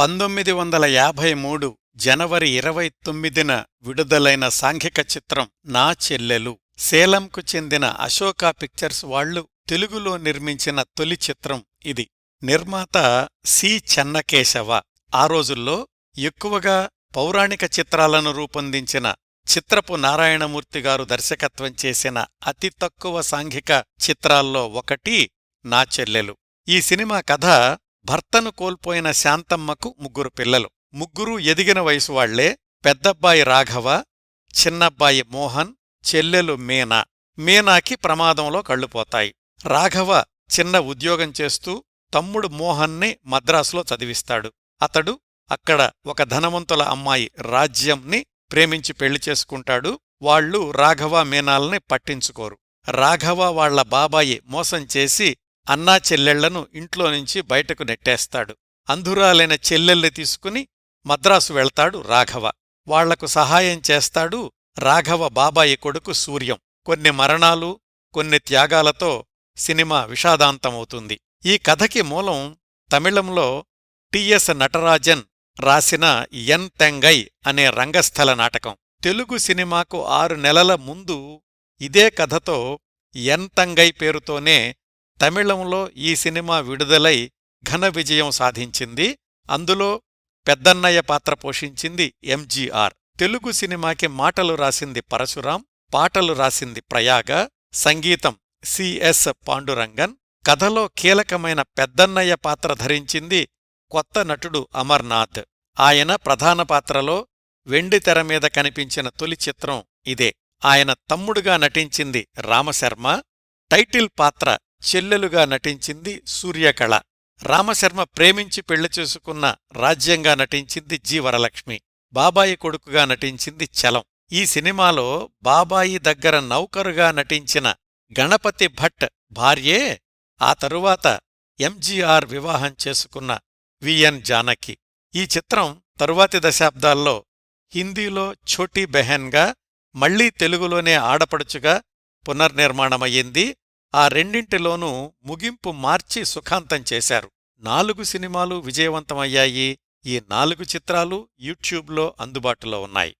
పంతొమ్మిది వందల యాభై మూడు జనవరి ఇరవై తొమ్మిదిన విడుదలైన సాంఘిక చిత్రం నా చెల్లెలు. సేలంకు చెందిన అశోక పిక్చర్స్ వాళ్ళు తెలుగులో నిర్మించిన తొలి చిత్రం ఇది. నిర్మాత సి చెన్నకేశవ. ఆ రోజుల్లో ఎక్కువగా పౌరాణిక చిత్రాలను రూపొందించిన చిత్రపు నారాయణమూర్తి గారు దర్శకత్వం చేసిన అతి తక్కువ సాంఘిక చిత్రాల్లో ఒకటి నా చెల్లెలు. ఈ సినిమా కథ భర్తను కోల్పోయిన శాంతమ్మకు ముగ్గురు పిల్లలు. ముగ్గురూ ఎదిగిన వయసు వాళ్ళే పెద్దబ్బాయి రాఘవ చిన్నబ్బాయి మోహన్ చెల్లెలు మీనా. మీనాకి ప్రమాదంలో కళ్ళుపోతాయి రాఘవ చిన్న ఉద్యోగం చేస్తూ తమ్ముడు మోహన్ని మద్రాసులో చదివిస్తాడు. అతడు అక్కడ ఒక ధనవంతుల అమ్మాయి రాజ్యంని ప్రేమించి పెళ్ళి చేసుకుంటాడు. వాళ్ళు రాఘవ మీనాల్ని పట్టించుకోరు. రాఘవ వాళ్ళ బాబాయి మోసం చేసి అన్నా చెల్లెళ్ళను ఇంట్లో నుంచి బయటకు నెట్టేస్తాడు. అంధురాలైన చెల్లెల్ని తీసుకుని మద్రాసు వెళ్తాడు రాఘవ. వాళ్ళకు సహాయం చేస్తాడు రాఘవ బాబాయి కొడుకు సూర్యం. కొన్ని మరణాలు కొన్ని త్యాగాలతో సినిమా విషాదాంతమవుతుంది. ఈ కథకి మూలం తమిళంలో టిఎస్ నటరాజన్ రాసిన ఎన్ తెంగై అనే రంగస్థల నాటకం. తెలుగు సినిమాకు ఆరు నెలల ముందు ఇదే కథతో ఎన్ తంగై పేరుతోనే తమిళంలో ఈ సినిమా విడుదలై ఘన విజయం సాధించింది. అందులో పెద్దన్నయ్య పాత్ర పోషించింది ఎంజీఆర్. తెలుగు సినిమాకి మాటలు రాసింది పరశురాం పాటలు రాసింది ప్రయాగ సంగీతం సిఎస్ పాండురంగన్ కథలో కీలకమైన పెద్దన్నయ్య పాత్ర ధరించింది కొత్త నటుడు అమర్నాథ్. ఆయన ప్రధాన పాత్రలో వెండి తెర మీద కనిపించిన తొలి చిత్రం ఇదే. ఆయన తమ్ముడుగా నటించింది రామశర్మ. టైటిల్ పాత్ర చెల్లెలుగా నటించింది సూర్యకళ. రామశర్మ ప్రేమించి పెళ్ళి చేసుకున్న రాజ్యంగా నటించింది జి వరలక్ష్మి బాబాయి కొడుకుగా నటించింది చలం. ఈ సినిమాలో బాబాయి దగ్గర నౌకరుగా నటించిన గణపతి భట్ భార్యే ఆ తరువాత ఎంజీఆర్ వివాహం చేసుకున్న విఎన్ జానకి. ఈ చిత్రం తరువాతి దశాబ్దాల్లో హిందీలో ఛోటీ బెహెన్గా మళ్ళీ తెలుగులోనే ఆడపడుచుగా పునర్నిర్మాణమయ్యింది. ఆ రెండింటిలోనూ ముగింపు మార్చి సుఖాంతం చేశారు. నాలుగు సినిమాలు విజయవంతమయ్యాయి. ఈ నాలుగు చిత్రాలు యూట్యూబ్లో అందుబాటులో ఉన్నాయి.